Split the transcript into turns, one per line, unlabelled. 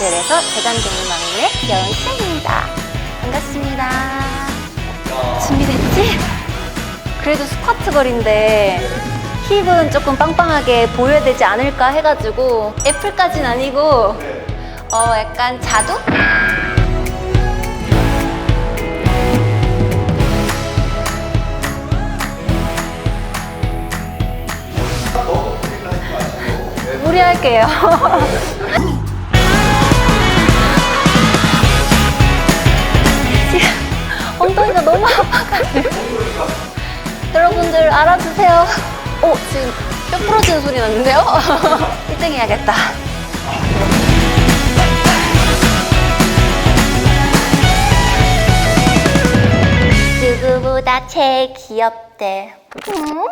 막내 귀여운 시아입니다. 반갑습니다. 준비됐지? 그래도 스쿼트 거리인데 힙은 조금 빵빵하게 보여야 되지 않을까 해가지고 애플까진 아니고 어 약간 자두? 무리할게요. 여러분들 알아주세요. 오, 지금 뼈 부러지는 소리 났는데요? 1등 해야겠다. 누구보다 제일 귀엽대. 응?